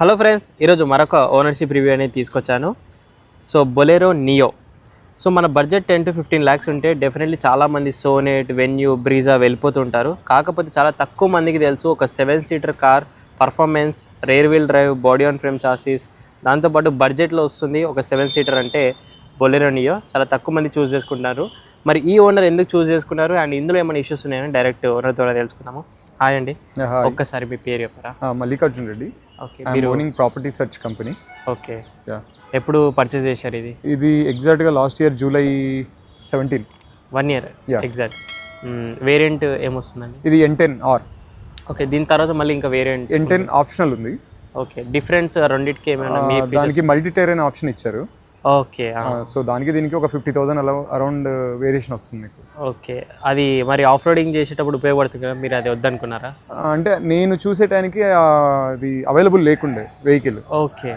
Hello friends ఈరోజు మరొక ownership review అనేది తీసుకొచ్చాను. సో బొలెరో నియో సో మన budget ten to fifteen lakhs ఉంటే డెఫినెట్లీ చాలామంది సోనేట్ వెన్యూ బ్రీజా వెళ్ళిపోతుంటారు. కాకపోతే చాలా తక్కువ మందికి తెలుసు ఒక seven seater car performance rear wheel drive body on frame chassis దాంతోపాటు బడ్జెట్లో వస్తుంది ఒక సెవెన్ సీటర్ అంటే బొలెరో నియో చాలా తక్కువ మంది చూస్ చేసుకుంటున్నారు. మరి ఈ ఓనర్ ఎందుకు చూస్ చేసుకున్నారు? అండ్ ఇందులో ఏమైనా ఇష్యూస్ ఉన్నాయని డైరెక్ట్ ఓనర్ ద్వారా తెలుసుకుందాము. హాయ్ అండి. ఒక్కసారి మీ పేరు చెప్పరా? Mallikarjun Reddy. Okay owning property search company. Okay. ఎప్పుడు పర్చేస్ చేశారు ఇది? ఇది ఎగ్జాక్ట్గా last year July seventeen one year. Exact variant ఏమొస్తుందండి? ఇది ఎన్ టెన్ ఆర్ ఓకే దీని తర్వాత మళ్ళీ ఇంకా వేరియంట్ ఎన్ టెన్ ఆప్షనల్ ఉంది. ఓకే డిఫరెన్స్ రెండింటికి ఏమైనా దానికి మల్టీ టైర్ ఆప్షన్ ఇచ్చారు. ఓకే సో దానికి దీనికి ఒక ఫిఫ్టీ థౌసండ్ అలా అరౌండ్ వేరియేషన్ వస్తుంది మీకు. ఓకే అది మరి ఆఫ్ రోడింగ్ చేసేటప్పుడు ఉపయోగపడుతుంది కదా మీరు అది వద్దనుకున్నారా? అంటే నేను చూసేటానికి ఆ, అది అవైలబుల్ లేకుండే వెహికల్. ఓకే.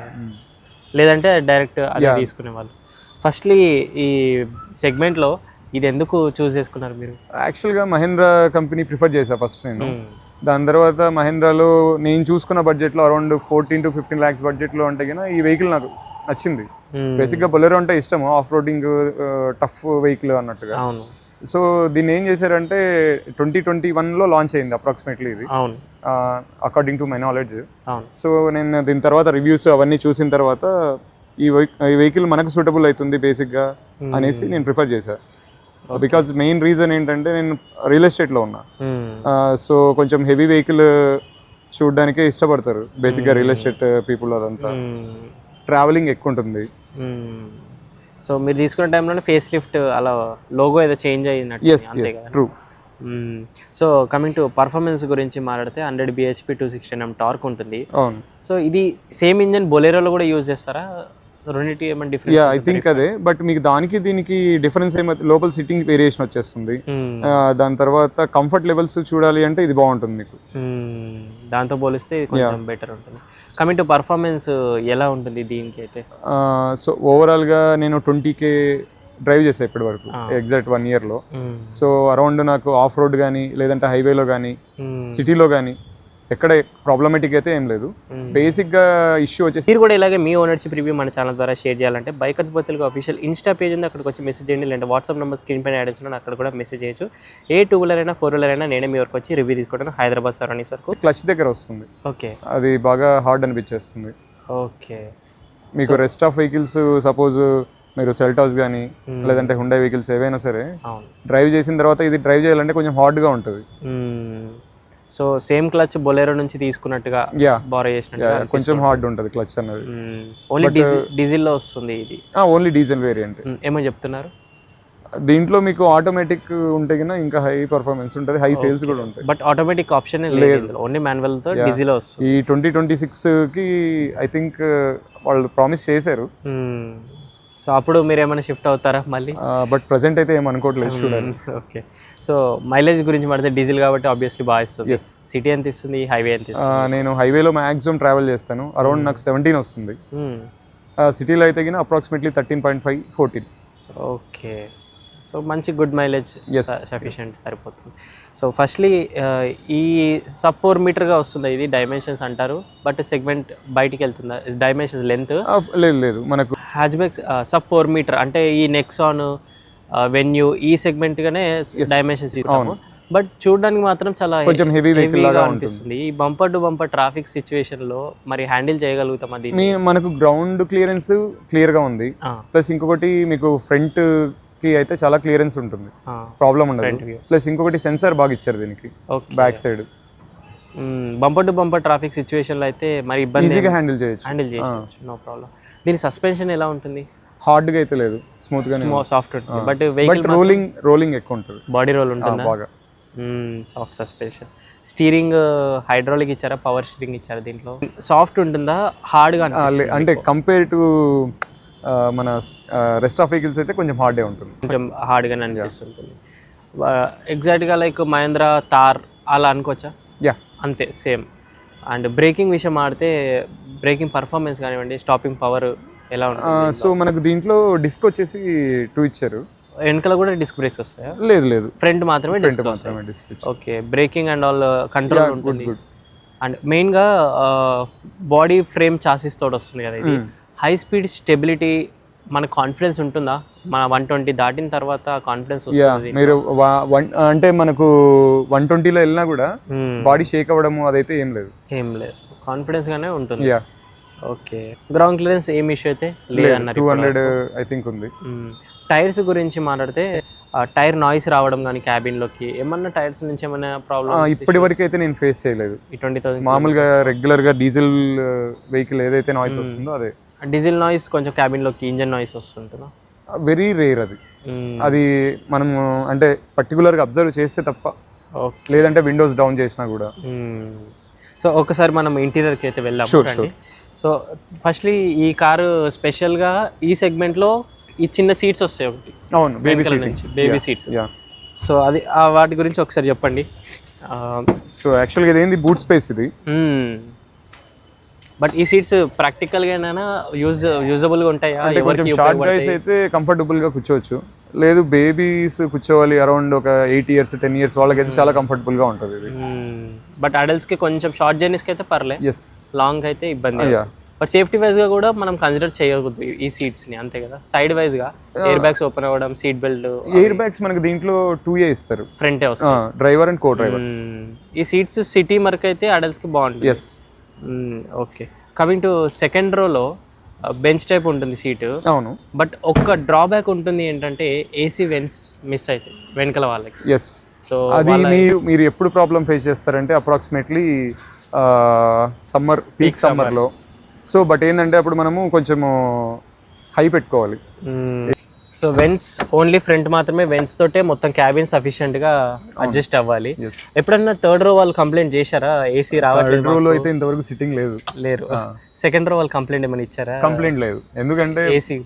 లేదంటే డైరెక్ట్ అది తీసుకునే వాళ్ళు. ఫస్ట్లీ ఈ సెగ్మెంట్లో ఇది ఎందుకు చూస్ చేసుకున్నారు మీరు? యాక్చువల్గా మహేంద్ర కంపెనీ ప్రిఫర్ చేసా ఫస్ట్ నేను. దాని తర్వాత మహేంద్రాలో నేను చూసుకున్న బడ్జెట్లో around fourteen to fifteen lakhs బడ్జెట్లో అంటే కన్నా ఈ వెహికల్ నాకు నచ్చింది. Hmm. బేసిక్గా బొలెరో అంటే ఇష్టము ఆఫ్ రోడింగ్ టఫ్ వెహికల్ అన్నట్టుగా. అవును. సో దీన్ని ఏం చేశారంటే ట్వంటీ ట్వంటీ వన్లో లాంచ్ అయింది అప్రాక్సిమేట్లీ ఇది. అవును. అకార్డింగ్ టు మై నాలెడ్జ్ అవును. సో నేను దీని తర్వాత రివ్యూస్ అవన్నీ చూసిన తర్వాత ఈ వెహి- ఈ వెహికల్ మనకు సూటబుల్ అవుతుంది బేసిక్గా అనేసి నేను ప్రిఫర్ చేశాను బికాజ్ మెయిన్ రీజన్ ఏంటంటే నేను రియల్ ఎస్టేట్లో ఉన్నా. Hmm. సో కొంచెం హెవీ వెహికల్ చూడడానికే ఇష్టపడతారు బేసిక్గా రియల్ ఎస్టేట్ పీపుల్ అదంతా Hmm. ట్రావెలింగ్ ఎక్కువ ఉంటుంది సో మీరు తీసుకున్న టైంలోనే ఫేస్ లిఫ్ట్ అలా లోగో ఏదో చేంజ్ అయినట్టు yes yes true so coming to performance గురించి మాట్లాడితే hundred BHP two sixteen M torque ఉంటుంది. అవును. సో ఇది సేమ్ ఇంజన్ బొలేరోలో కూడా యూజ్ చేస్తారా? సో రెండింటి ఏమైనా డిఫరెన్స్ ఐ థింక్ అదే. బట్ మీకు దానికి దీనికి డిఫరెన్స్ ఏమైతే లోపల సిట్టింగ్ వేరియేషన్ వచ్చేస్తుంది. దాని తర్వాత కంఫర్ట్ లెవెల్స్ చూడాలి అంటే ఇది బాగుంటుంది మీకు. దాంతో పోలిస్తే ఇది కొంచెం బెటర్ ఉంటుంది. కమింగ్ టు పర్ఫార్మెన్స్ ఎలా ఉంటుంది దీనికి అయితే? సో ఓవరాల్గా నేను ట్వంటీ కే డ్రైవ్ చేసాను ఇప్పటి వరకు ఎగ్జాక్ట్ వన్ ఇయర్లో సో అరౌండ్ నాకు ఆఫ్ రోడ్ కానీ లేదంటే హైవేలో కానీ సిటీలో కానీ ఎక్కడ ప్రాబ్లమేటిక్ అయితే ఏం లేదు. బేసిక్గా ఇష్యూ వచ్చేసి మీరు కూడా ఇలాగే మీ ఓనర్షిప్ రివ్యూ మన ఛానల్ ద్వారా షేర్ చేయాలంటే బైకర్స్ బతులుగా అఫీషియల్ ఇన్స్టా పేజ్ ఉంది. అక్కడికి వచ్చి మెసేజ్ చేయండి. లేదంటే వాట్సాప్ నెంబర్ స్క్రీన్ పైన యాడ్ చేస్తున్నాను అక్కడ కూడా మెసేజ్ చేయొచ్చు. ఏ టూ వీలర్ అయినా ఫోర్ వీలర్ అయినా నేనే మీ వరకు వచ్చి రివ్యూ తీసుకుంటాను హైదరాబాద్ సరౌండింగ్స్ వరకు క్లచ్ దగ్గర వస్తుంది. ఓకే. అది బాగా హార్డ్ అనిపించేస్తుంది. ఓకే. మీకు రెస్ట్ ఆఫ్ వెహికల్స్ సపోజ్ మీరు సెల్టాస్ కానీ లేదంటే హుండా వెహికల్స్ ఏవైనా సరే డ్రైవ్ చేసిన తర్వాత ఇది డ్రైవ్ చేయాలంటే కొంచెం హార్డ్గా ఉంటుంది. సో సేమ్ క్లచ్ బొలేరో నుంచి తీసుకున్నట్టుగా బారో చేసినట్టుగా కొంచెం హార్డ్ ఉంటుంది క్లచ్ అన్నది ఓన్లీ డీజిల్ డీజిల్లో వస్తుంది ఇది. ఓన్లీ డీజిల్ వేరియంట్ మ్మ్. ఏమో చెప్తున్నారు? దీంట్లో మీకు ఆటోమేటిక్ ఉంటే కన్నా ఇంకా హై పర్ఫార్మెన్స్ ఉంటుంది హై సేల్స్ కూడా ఉంటాయి. బట్ ఆటోమేటిక్ ఆప్షన్ లేదు ఓన్లీ మాన్యువల్తో డీజిల్ వస్తుంది. ఈ ట్వంటీ ట్వంటీ సిక్స్కి ఐ థింక్ వాళ్ళు ప్రామిస్ చేశారు. సో అప్పుడు మీరు ఏమైనా షిఫ్ట్ అవుతారా మళ్ళీ? బట్ ప్రజెంట్ అయితే ఏం అనుకోవట్లేదు చూడండి ఓకే సో మైలేజ్ గురించి పడితే డీజిల్ కాబట్టి ఆబ్వియస్లీ బాగా ఇస్తుంది. సిటీ ఎంత ఇస్తుంది? హైవే ఎంత ఇస్తుంది? నేను హైవేలో మ్యాక్సిమం ట్రావెల్ చేస్తాను. అరౌండ్ నాకు సెవెంటీన్ వస్తుంది. సిటీలో అయితే కింద approximately thirteen point five fourteen okay so మంచి గుడ్ మైలేజ్ సఫిషియెంట్ సరిపోతుంది. సో ఫస్ట్లీ ఈ సబ్ ఫోర్ మీటర్గా వస్తుంది ఇది డైమెన్షన్స్ అంటారు బట్ సెగ్మెంట్ బయటికి వెళ్తుందా? డైమెన్షన్స్ లెంత్ లేదు లేదు మనకు హ్యాచ్బ్యాక్ సబ్ ఫోర్ మీటర్ అంటే ఈ నెక్సాన్ వెన్యూ ఈ సెగ్మెంట్గానే డైమెన్షన్స్ ఇస్తాము బట్ చూడడానికి మాత్రం చాలా కొంచెం గా లాగా అనిపిస్తుంది. ఈ బంపర్ టు బంపర్ ట్రాఫిక్ సిచ్యువేషన్లో మరి హ్యాండిల్ చేయగలుగుతాం అది మనకు గ్రౌండ్ క్లియరెన్స్ క్లియర్గా ఉంది. ప్లస్ ఇంకొకటి మీకు ఫ్రంట్ కి అయితే చాలా క్లియరెన్స్ ఉంటుంది. ప్రాబ్లం ఉండదు. ప్లస్ ఇంకొకటి సెన్సార్ బాగా ఇచ్చారు దీనికి back side bumper to bumper traffic సిచ్యువేషన్లో అయితే మరి ఇబ్బంది ఈజీగా హ్యాండిల్ చేయొచ్చు. హ్యాండిల్ చేసేయచ్చు నో ప్రాబ్లం దీని సస్పెన్షన్ ఎలా ఉంటుంది? హార్డ్గా అయితే లేదు. స్మూత్ గానే సాఫ్ట్ ఉంటుంది. But but vehicle rolling rolling ఎక్కువ ఉంటుంది. బాడీ రోల్ ఉంటుందా? బాగా. సాఫ్ట్ సస్పెన్షన్ స్టీరింగ్ హైడ్రాలిక్ ఇచ్చారా? పవర్ స్టీరింగ్ ఇచ్చారా దీంట్లో? సాఫ్ట్ ఉంటుందా? హార్డ్గా అంటే కంపేర్ టు మన రెస్ట్ ఆఫ్ వెహికల్స్ అయితే కొంచెం హార్డే ఉంటుంది. కొంచెం హార్డ్గానే అనిపిస్తుంటుంది. ఎగ్జాక్ట్గా లైక్ మహేంద్ర తార్ అలా అనుకోవచ్చా? యా అంతే సేమ్ అండ్ బ్రేకింగ్ విషయం ఆడితే బ్రేకింగ్ పర్ఫార్మెన్స్ కానివ్వండి స్టాపింగ్ పవర్ ఎలా ఉంటుంది? సో మనకు దీంట్లో డిస్క్ వచ్చేసి టూ ఇచ్చారు. వెనకాల కూడా డిస్క్ బ్రేక్స్ వస్తాయా? లేదు లేదు. ఫ్రంట్ మాత్రమే డిస్క్ మాత్రమే disc okay braking and all control ఉంటుంది. అండ్ మెయిన్గా బాడీ ఫ్రేమ్ చాసిస్ తోటి వస్తుంది కదా ఇది. హై స్పీడ్ స్టెబిలిటీ మన కాన్ఫిడెన్స్ ఉంటుందా? మన వన్ ట్వంటీ దాటిన తర్వాత కాన్ఫిడెన్స్ వస్తుంది. మీరు అంటే మనకు వన్ ట్వంటీలో వెళ్ళినా కూడా. బాడీ షేక్ అవ్వడము అదైతే ఏం లేదు. ఏం లేదు. కాన్ఫిడెన్స్ గానే ఉంటుంది. యా. ఓకే. గ్రౌండ్ క్లియరెన్స్ ఏం ఇష్యూ అయితే లేదన్నారు టూ హండ్రెడ్ ఐ థింక్ ఉంది. టైర్స్ గురించి మాట్లాడితే టైర్ నాయిస్ రావడం కానీ క్యాబిన్లోకి ఏమన్నా టైర్స్ నుంచి ఏమైనా ప్రాబ్లమ్ ఇప్పటి వరకు అయితే నేను ఫేస్ చేయలేదు. ఈ ట్వంటీ థౌసండ్ మామూలుగా రెగ్యులర్గా డీజిల్ వెహికల్ ఏదైతే నాయిస్ వస్తుందో అదే. డీజిల్ నాయిస్ కొంచెం క్యాబిన్లోకి ఇంజన్ నాయిస్ వస్తుంటుందా? వెరీ రేర్ అది. అది మనము అంటే పర్టికులర్గా అబ్జర్వ్ చేస్తే తప్ప. లేదంటే విండోస్ డౌన్ చేసినా కూడా. సో ఒకసారి మనం ఇంటీరియర్కి అయితే రండి. సో ఫస్ట్లీ ఈ కారు స్పెషల్గా ఈ సెగ్మెంట్లో ఈ చిన్న సీట్స్ వస్తాయి ఒకటి. అవును బేబీ నుంచి బేబీ సీట్స్ సో అది ఆ వాటి గురించి ఒకసారి చెప్పండి. సో యాక్చువల్గా ఇదేంది? బూట్ స్పేస్ ఇది. బట్ ఈ సీట్స్ ప్రాక్టికల్గానైనా యూజ్ యూజబుల్గా ఉంటాయా? అంటే కొంచెం ఎవరికి షార్ట్ గైస్ అయితే కంఫర్టబుల్గా కూర్చోవచ్చు. లేదు బేబీస్ కూర్చోవాలి అరౌండ్ ఒక ఎయిట్ ఇయర్స్ టెన్ ఇయర్స్ వాళ్ళకైతే చాలా కంఫర్టబుల్గా ఉంటుంది ఇది. బట్ అడల్ట్స్కి కొంచెం షార్ట్ జర్నీస్కి అయితే పర్లే ఎస్ లాంగ్ అయితే ఇబ్బంది. బట్ సేఫ్టీ వైజ్గా కూడా మనం కన్సిడర్ చేయకూడదు ఈ సీట్స్ని అంతే కదా? సైడ్ వైజ్గా ఎయిర్ బ్యాగ్స్ ఓపెన్ అవ్వడం సీట్ బెల్ట్ ఎయిర్ బ్యాగ్స్ మనకి దీంట్లో టూ ఏ ఇస్తారు. ఫ్రంటే వస్తుంది డ్రైవర్ అండ్ కో డ్రైవర్. మ్మ్. ఈ సీట్స్ సిటీ వరకు అయితే అడల్ట్స్కి బాగుంటుంది. Yes okay. Coming to second రోలో బెంచ్ టైప్ ఉంటుంది సీటు అవును. బట్ ఒక్క డ్రాబ్యాక్ ఉంటుంది ఏంటంటే ఏసీ వెన్స్ మిస్ అవుతాయి వెనకాల వాళ్ళకి. ఎస్ సో అది మీరు మీరు ఎప్పుడు ప్రాబ్లం ఫేస్ చేస్తారంటే అప్రాక్సిమేట్లీ సమ్మర్ పీక్ సమ్మర్లో సో బట్ ఏంటంటే అప్పుడు మనము కొంచెము హై పెట్టుకోవాలి. సో వెన్స్ ఓన్లీ ఫ్రంట్ మాత్రమే వెన్స్ తోటే మొత్తం క్యాబిన్ సఫిషియెంట్గా అడ్జస్ట్ అవ్వాలి. ఎప్పుడన్నా థర్డ్ రో వాళ్ళు కంప్లైంట్ చేశారా? ఏసీ రావట్లేదు రోలో అయితే ఇంతవరకు సిట్టింగ్ లేదు. లేరు. సెకండ్ రో వాళ్ళు కంప్లైంట్ ఏమైనా ఇచ్చారా? కంప్లైంట్ లేదు. ఎందుకంటే ఏసీ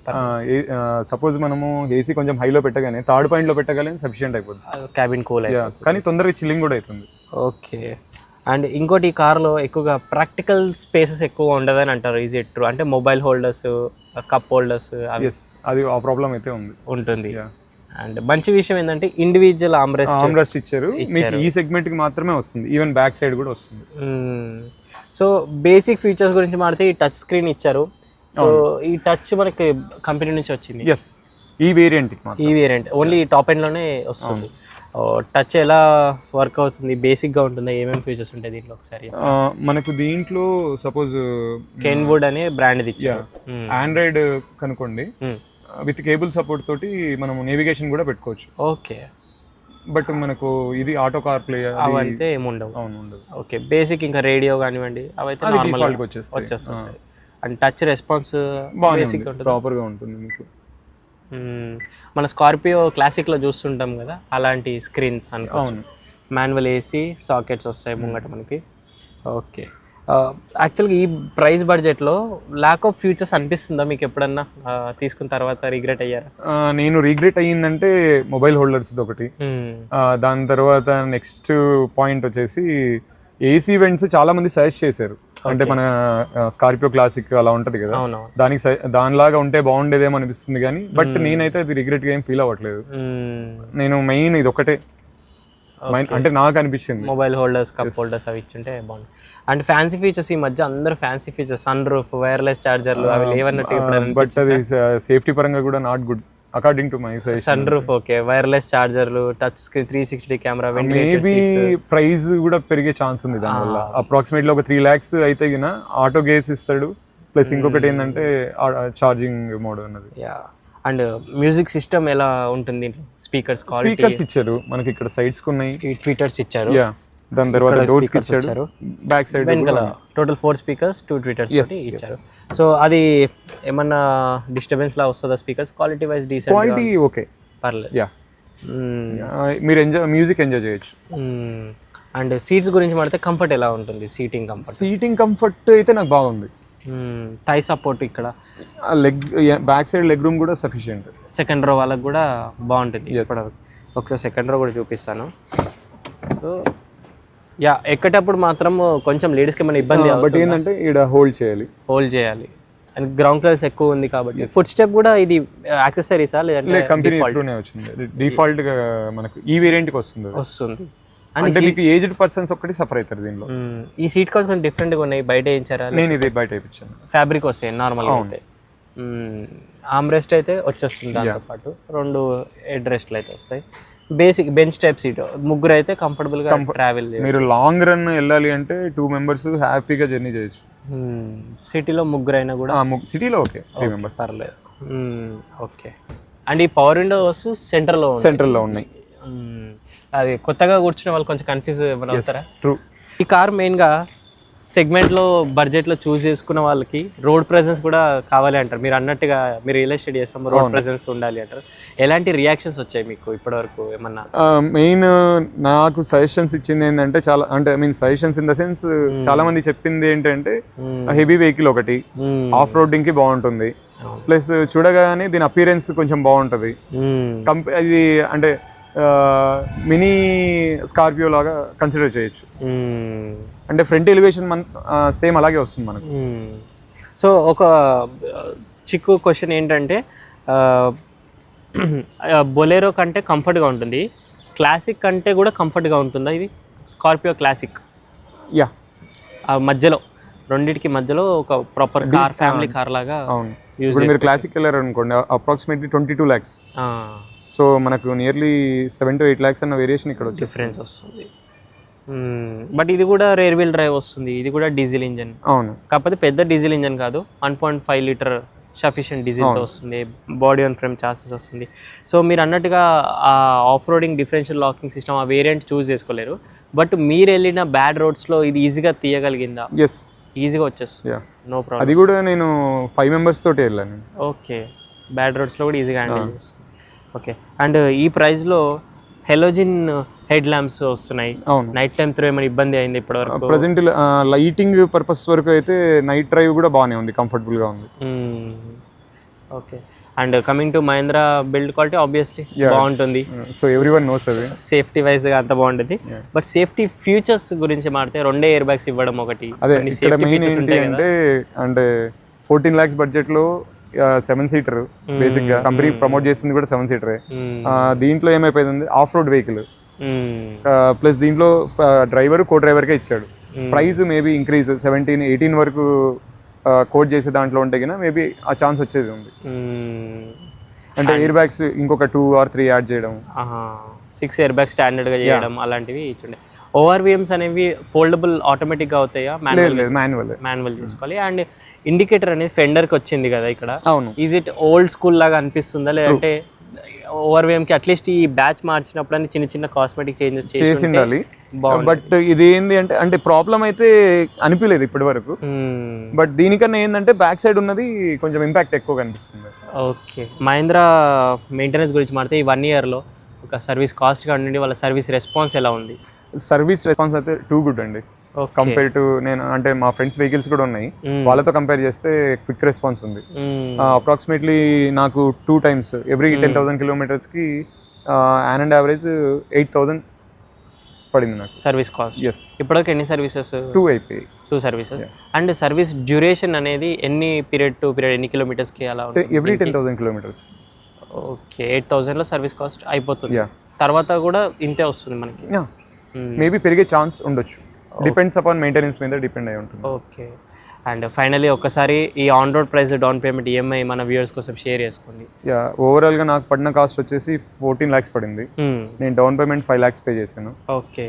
సపోజ్ మనము ఏసీ కొంచెం హైలో పెట్టగానే థర్డ్ పాయింట్లో పెట్టగానే సఫిషియెంట్ అయిపోతుంది క్యాబిన్ కూల్ కానీ తొందరగా చిల్లింగ్ కూడా అవుతుంది. ఓకే అండ్ ఇంకోటి ఈ కార్లో ఎక్కువగా ప్రాక్టికల్ స్పేసెస్ ఎక్కువ ఉండదని అంటారు ఈజీ ట్రూ. అంటే మొబైల్ హోల్డర్స్ కప్ హోల్డర్స్ అది ఆ ప్రాబ్లం అయితే ఉంది. ఉంటుంది. అండ్ మంచి విషయం ఏంటంటే ఇండివిజువల్ ఆమ్రెస్ట్ ఆమ్రెస్ట్ ఇచ్చారు. మీకు ఈ సెగ్మెంట్కి మాత్రమే వస్తుంది. ఈవెన్ బ్యాక్ సైడ్ కూడా వస్తుంది. సో బేసిక్ ఫీచర్స్ గురించి మాడితే ఈ టచ్ స్క్రీన్ ఇచ్చారు. సో ఈ టచ్ మనకి కంపెనీ నుంచి వచ్చింది. ఎస్ ఈ వేరియంట్ ఈ వేరియంట్ ఓన్లీ టాప్ ఎండ్లోనే వస్తుంది. టచ్ ఎలా వర్క్ అవుతుంది? బేసిక్గా ఉంటుందా? ఏమేమి ఫీచర్స్ ఉంటాయి దీంట్లో ఒకసారి మనకు దీంట్లో సపోజ్ కెన్వుడ్ అనే బ్రాండ్ ఇచ్చారు. ఆండ్రాయిడ్ కనుకోండి విత్ కేబుల్ సపోర్ట్ తోటి మనము నేవిగేషన్ కూడా పెట్టుకోవచ్చు. ఓకే. బట్ మనకు ఇది ఆటో కార్ ప్లే అవంతే ఏముండవు. అవును ఉండదు. ఓకే బేసిక్ ఇంకా రేడియో కానివ్వండి అవైతే నార్మల్గా వచ్చేస్తాయి. అండ్ టచ్ రెస్పాన్స్ బేసిక్ ప్రాపర్గా ఉంటుంది మీకు. మన స్కార్పియో క్లాసిక్లో చూస్తుంటాం కదా అలాంటి స్క్రీన్స్ అనుకో అవును. మాన్యువల్ ఏసీ సాకెట్స్ వస్తాయి ముంగట మనకి. ఓకే. యాక్చువల్గా ఈ ప్రైస్ బడ్జెట్లో ల్యాక్ ఆఫ్ ఫ్యూచర్స్ అనిపిస్తుందా మీకు ఎప్పుడన్నా? తీసుకున్న తర్వాత రిగ్రెట్ అయ్యారా? నేను రిగ్రెట్ అయ్యిందంటే మొబైల్ హోల్డర్స్ ఒకటి. దాని తర్వాత నెక్స్ట్ పాయింట్ వచ్చేసి ఏసీ ఈవెంట్స్ చాలా మంది సజెస్ట్ చేశారు. అంటే మన స్కార్పియో క్లాసిక్ అలా ఉంటది కదా. దానికి దానిలాగా ఉంటే బాగుండేదేమో అనిపిస్తుంది కానీ బట్ నేనైతే అది రిగ్రెట్గా ఏం ఫీల్ అవ్వట్లేదు. మ్మ్. నేను మెయిన్ ఇది ఒకటే అంటే నాకు అనిపించింది. మొబైల్ హోల్డర్స్ కప్ హోల్డర్స్ అవి ఇచ్చుంటే బాగుంది అండ్ ఫ్యాన్సీ ఫీచర్స్ ఈ మధ్య అందరూ fancy features sun roof wireless చార్జర్లు అవి లేవన్నట్టు బట్ అది సేఫ్టీ పరంగా కూడా not good according to my size sun roof okay wireless చార్జర్లు touch screen three sixty camera maybe price కూడా పెరిగే ఛాన్స్ ఉంది దానివల్ల అప్రాక్సిమేట్లీ ఒక త్రీ ల్యాక్స్ అయితే గిన ఆటో గేస్ ఇస్తాడు. ప్లస్ ఇంకొకటి ఏంటంటే ఛార్జింగ్ మోడ్ అన్నది అండ్ మ్యూజిక్ సిస్టమ్ ఎలా ఉంటుంది? స్పీకర్స్ స్పీకర్స్ ఇచ్చారు. మనకి ఇక్కడ సైడ్స్ ఉన్నాయి. ట్విటర్స్ ఇచ్చారు. యా దాని తర్వాత డోర్స్ ఇచ్చారు. బ్యాక్ సైడ్ వెనకాల total four speakers two tweeters ఇచ్చారు. సో అది ఏమన్నా డిస్టర్బెన్స్ లా వస్తుందా speakers quality wise decent quality okay పర్లేదు. యా మీరు ఎంజాయ్ మ్యూజిక్ ఎంజాయ్ చేయొచ్చు. అండ్ సీట్స్ గురించి మాడితే కంఫర్ట్ ఎలా ఉంటుంది? సీటింగ్ కంఫర్ట్ సీటింగ్ కంఫర్ట్ అయితే నాకు బాగుంది. థై సపోర్ట్ ఇక్కడ. Leg back side leg room కూడా సఫిషియంట్ సెకండ్ రో వాళ్ళకి కూడా బాగుంటుంది ఒకసారి సెకండ్ రో కూడా చూపిస్తాను. సో యా ఎక్కేటప్పుడు మాత్రం కొంచెం లేడీస్కి ఏమైనా ఇబ్బంది బట్ ఏంటంటే ఇక్కడ హోల్డ్ చేయాలి. హోల్డ్ చేయాలి. అండ్ గ్రౌండ్ క్లాస్ ఎక్కువ ఉంది కాబట్టి. ఫుడ్ స్టెప్ కూడా ఇది యాక్సెసరీసా లేదంటే కంపెనీ వచ్చింది. డిఫాల్ట్గా మనకు ఈ వేరియంట్కి వస్తుంది. వస్తుంది. అంటే మీకు ఏజ్డ్ పర్సన్స్ ఒక్కటి సఫర్ అవుతారు దీనిలో. ఈ సీట్ కవర్స్ కొంచెం డిఫరెంట్గా ఉన్నాయి. బయట వేయించారా? నేను ఇది బయట వేయించాను. ఫ్యాబ్రిక్ వస్తాయి నార్మల్గా అయితే. ఆమ్ రెస్ట్ అయితే వచ్చేస్తుంది దాంతో పాటు రెండు హెడ్ రెస్ట్లు అయితే వస్తాయి. Basic bench type seat. ముగ్గురు అయితే కంఫర్టబుల్గా ట్రావెల్ మీరు లాంగ్ రన్ వెళ్ళాలి అంటే టూ మెంబర్స్ హ్యాపీగా జర్నీ చేయొచ్చు. సిటీలో ముగ్గురు అయినా కూడా సిటీలో ఓకే త్రీ మెంబర్స్ పర్లేదు. ఓకే అండ్ ఈ పవర్ విండోస్ సెంటర్లో ఉంది సెంట్రల్లో ఉన్నాయి. అది కొత్తగా కూర్చునే వాళ్ళు కొంచెం కన్ఫ్యూజ్ అవుతారా? ట్రూ ఈ కార్ మెయిన్గా సెగ్మెంట్లో బడ్జెట్లో చూస్ చేసుకున్న వాళ్ళకి రోడ్ ప్రెజెన్స్ కూడా కావాలి అంటారు. మీరు అన్నట్టుగా మీరు రియల్ ఎస్టేట్ చేస్తాం రోడ్ ప్రెజెన్స్ ఉండాలి అంటారు. ఎలాంటి రియాక్షన్స్ వచ్చాయి మీకు ఇప్పటివరకు ఏమన్నా? మెయిన్ నాకు సజెషన్స్ ఇచ్చింది ఏంటంటే చాలా అంటే I mean suggestions in the sense చాలా మంది చెప్పింది ఏంటంటే హెవీ వెహికల్ ఒకటి మ్మ్. ఆఫ్ రోడింగ్కి బాగుంటుంది. ప్లస్ చూడగానే దీని అపీరెన్స్ కొంచెం బాగుంటుంది. కంపే ఇది అంటే మినీ స్కార్పియో లాగా కన్సిడర్ చేయొచ్చు. అంటే ఫ్రంట్ ఎలివేషన్ మన సేమ్ అలాగే వస్తుంది మనకు. సో ఒక చిక్కు క్వశ్చన్ ఏంటంటే బొలేరో కంటే కంఫర్ట్గా ఉంటుంది. క్లాసిక్ కంటే కూడా కంఫర్ట్గా ఉంటుందా ఇది? స్కార్పియో క్లాసిక్ యా మధ్యలో. రెండిటికి మధ్యలో ఒక ప్రాపర్ కార్ ఫ్యామిలీ కార్ లాగా అవును. మీరు క్లాసిక్ వెళ్ళారు అనుకోండి approximately twenty two lakhs so మనకు nearly seven to eight lakhs అన్న వేరియేషన్ ఇక్కడ డిఫరెన్స్ వస్తుంది. బట్ ఇది కూడా రేర్ వీల్ డ్రైవ్ వస్తుంది. ఇది కూడా డీజిల్ ఇంజన్ అవును. కాకపోతే పెద్ద డీజిల్ ఇంజన్ కాదు. One point five litre sufficient డీజిల్తో వస్తుంది. బాడీ ఆన్ ఫ్రేమ్ చాసెస్ వస్తుంది. సో మీరు అన్నట్టుగా ఆ off roading differential locking system ఆ వేరియంట్ చూస్ చేసుకోలేరు. బట్ మీరు వెళ్ళిన బ్యాడ్ రోడ్స్లో ఇది ఈజీగా తీయగలిగిందా? ఎస్ ఈజీగా వచ్చేస్తుంది. నో ప్రాబ్లం అది కూడా నేను ఫైవ్ మెంబర్స్ తోటి వెళ్ళాను. ఓకే బ్యాడ్ రోడ్స్లో కూడా ఈజీగా హ్యాండిల్ చేస్తుంది. ఓకే. అండ్ ఈ ప్రైస్లో హెలోజిన్ హెడ్ ల్యాంప్స్ వస్తున్నాయి. అవును. నైట్ టైం త్రూ ఏమైనా ఇబ్బంది అయింది ఇప్పటివరకు? ప్రజెంట్ లైటింగ్ పర్పస్ వరకు అయితే నైట్ డ్రైవ్ కూడా బాగానే ఉంది కంఫర్టబుల్గా ఉంది. Okay and coming to Mahindra build quality obviously బాగుంటుంది. సో ఎవ్రీ వన్ నోస్ అది సేఫ్టీ వైజ్గా అంత బాగుంటుంది. బట్ సేఫ్టీ ఫీచర్స్ గురించి మాడితే రెండే ఇయర్ బ్యాగ్స్ ఇవ్వడం ఒకటి. అదే అంటే అంటే ఫోర్టీన్ ల్యాక్స్ బడ్జెట్లో సెవెన్ సీటర్ బేసిక్గా కంపెనీ ప్రమోట్ చేసింది కూడా సెవెన్ సీటరే. దీంట్లో ఏమైపోయింది ఆఫ్ రోడ్ వెహికల్. ప్లస్ దీంట్లో డ్రైవర్ కో డ్రైవర్కే ఇచ్చాడు price maybe increase seventeen eighteen వరకు కోట్ చేసే దాంట్లో ఉంటే కన్నా మేబీ ఆ ఛాన్స్ వచ్చేది ఉంది. అంటే ఎయిర్ బ్యాగ్స్ ఇంకొక టూ ఆర్ త్రీ యాడ్ చేయడం. సిక్స్ ఇయర్ బ్యాగ్ స్టాండర్డ్గా చేయడం అలాంటివి ఇచ్చుండే. ఓఆర్విఎమ్స్ అనేవి ఫోల్డబుల్ ఆటోమేటిక్గా అవుతాయా? మాన్యువల్ మాన్యువల్ చేసుకోవాలి. అండ్ ఇండికేటర్ అనేది ఫెండర్కి వచ్చింది కదా ఇక్కడ. అవును. ఈజ్ ఇట్ ఓల్డ్ స్కూల్ లాగా అనిపిస్తుందా? లేదంటే ఓఆర్విఎంకి అట్లీస్ట్ ఈ బ్యాచ్ మార్చినప్పుడు అని చిన్న చిన్న కాస్మెటిక్ చేంజెస్ చేసి చేసి ఉండాలి. బట్ ఇది ఏంది అంటే అంటే ప్రాబ్లం అయితే అనిపించలేదు ఇప్పటి వరకు. బట్ దీనికన్నా ఏంటంటే బ్యాక్ సైడ్ ఉన్నది కొంచెం ఇంపాక్ట్ ఎక్కువ కనిపిస్తుంది. ఓకే మహేంద్ర మెయింటెనెన్స్ గురించి మాడితే ఈ వన్ ఇయర్లో ఒక సర్వీస్ కాస్ట్ కానివ్వండి వాళ్ళ సర్వీస్ రెస్పాన్స్ ఎలా ఉంది? సర్వీస్ రెస్పాన్స్ అయితే టూ గుడ్ అండి. కంపేర్ టు నేను అంటే మా ఫ్రెండ్స్ వెహికల్స్ కూడా ఉన్నాయి. Mm. వాళ్ళతో కంపేర్ చేస్తే క్విక్ రెస్పాన్స్ ఉంది. అప్రాక్సిమేట్లీ నాకు two times every ten thousand కిలోమీటర్స్కి an and average eight thousand పడింది నాకు. సర్వీస్ కాస్ట్ ఇప్పటివరకు ఎన్ని సర్వీసెస్ టూ అయిపోయి two services and service duration అనేది ఎన్ని పీరియడ్ టు పీరియడ్ ఎన్ని కిలోమీటర్స్కి అలా every ten thousand kilometres okay eight థౌసండ్లో service cost అయిపోతుంది. యా తర్వాత కూడా ఇంతే వస్తుంది మనకి. మేబీ పెరిగే ఛాన్స్ ఉండొచ్చు. డిపెండ్స్ అపాన్ మెయింటెనెన్స్ మీద డిపెండ్ అయి ఉంటుంది. ఓకే అండ్ ఫైనలీ ఒక్కసారి ఈ on road price down payment EMI మన వ్యూవర్స్ కోసం షేర్ చేసుకోండి. యా ఓవరాల్గా నాకు పడిన కాస్ట్ వచ్చేసి ఫోర్టీన్ ల్యాక్స్ పడింది. నేను down payment five lakhs pay చేశాను. Okay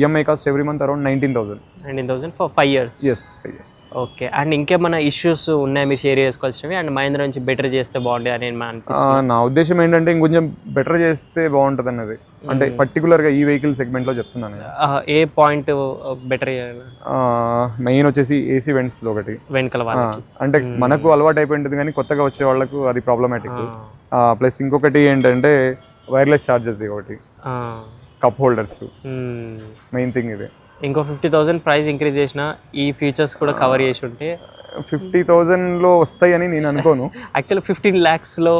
EMI cost every month around nineteen thousand nineteen thousand for five years? Yes five years okay. And ఇంకేమైనా ఇష్యూస్ ఉన్నాయి? మీరు షేర్ చేసుకోవాల్సినవి? అండ్ మహేంద్ర నుంచి బెటర్ చేస్తే బాగుండే అని మా నా ఉద్దేశం ఏంటంటే ఇంకొంచెం బెటర్ చేస్తే బాగుంటుంది అన్నది అంటే పర్టికులర్గా ఈ వెహికల్ సెగ్మెంట్లో చెప్తున్నాను ఏ పాయింట్ బెటర్ మెయిన్ వచ్చేసి ఏసీ వెంట్స్లో ఒకటి. వెనకాల అంటే మనకు అలవాటు అయిపోయింది కానీ కొత్తగా వచ్చే వాళ్ళకు అది ప్రాబ్లమాటిక్ ప్లస్ ఇంకొకటి ఏంటంటే వైర్లెస్ ఛార్జర్ది ఒకటి. Cup holders. మెయిన్ థింగ్ ఇది. ఇంకో ఫిఫ్టీ థౌసండ్ ప్రైస్ ఇంక్రీజ్ చేసిన ఈ ఫీచర్స్ కూడా కవర్ చేసి ఉంటే ఫిఫ్టీ థౌజండ్లో వస్తాయని నేను అనుకోను. Actual fifteen ల్యాక్స్లో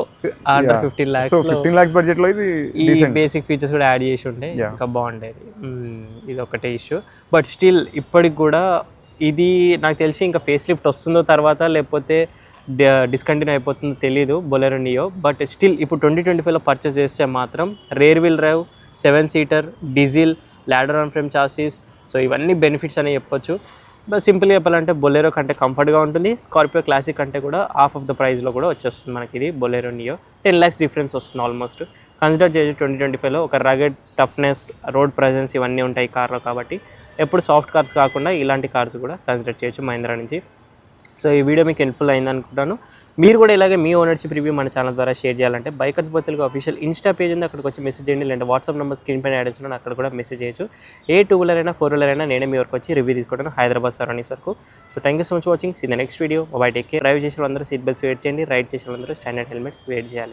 under fifteen so lakhs fifteen lakhs బడ్జెట్లో ఇది ఈ బేసిక్ ఫీచర్స్ కూడా యాడ్ చేసి ఉంటే. ఇంకా బాగుండేది. మ్మ్. ఇది ఒకటే ఇష్యూ బట్ స్టిల్ ఇప్పటికి కూడా ఇది నాకు తెలిసి ఇంకా ఫేస్ లిఫ్ట్ వస్తుందో తర్వాత లేకపోతే డిస్కంటిన్యూ అయిపోతుందో తెలీదు బొలెరో నియో. బట్ స్టిల్ ఇప్పుడు ట్వంటీ ట్వంటీ ఫైవ్లో పర్చేస్ చేస్తే మాత్రం rear wheel drive seven seater diesel ladder on frame chassis so ఇవన్నీ బెనిఫిట్స్ అని చెప్పొచ్చు. బట్ సింపుల్గా చెప్పాలంటే బొలెరో కంటే కంఫర్ట్గా ఉంటుంది. స్కార్పియో క్లాసిక్ అంటే కూడా హాఫ్ ఆఫ్ ద ప్రైస్లో కూడా వచ్చేస్తుంది మనకి ఇది Bolero Neo ten lakhs difference వస్తుంది ఆల్మోస్ట్ కన్సిడర్ చేసి ట్వంటీ ట్వంటీ ఫైవ్లో ఒక రగెడ్ టఫ్నెస్ రోడ్ ప్రజెన్స్ ఇవన్నీ ఉంటాయి కార్లో కాబట్టి. ఎప్పుడు సాఫ్ట్ కార్స్ కాకుండా ఇలాంటి కార్స్ కూడా కన్సిడర్ చేయొచ్చు మహీంద్రా నుంచి. సో ఈ వీడియో మీకు హెల్ప్ఫుల్ అయింది అనుకుంటాను. మీరు కూడా ఇలాగే మీ ఓనర్షిప్ రివ్యూ మన ఛానల్ ద్వారా షేర్ చేయాలంటే బైకర్స్ బతులుగా అఫీషియల్ ఇన్స్టా పేజ్ ఉంది. అక్కడికి వచ్చి మెసేజ్ చేయండి. లేదంటే వాట్సాప్ నెంబర్ స్క్రీన్ పైన యాడ్ చేస్తున్నాను అక్కడ కూడా మెసేజ్ చేయొచ్చు. ఏ టూ వీలర్ అయినా ఫోర్ వీలర్ అయినా నేనే మీ వరకు వచ్చి రివ్యూ తీసుకుంటాను హైదరాబాద్ సరౌండింగ్స్ వరకు. So thank you so much watching see the next video bye take care drive చేసే వాళ్ళందరూ సీట్ బెల్ట్స్ వెయిట్ చేయండి. రైడ్ చేసే వాళ్ళందరూ స్టాండర్డ్ హెల్మెట్స్ వెయిట్ చేయాలి.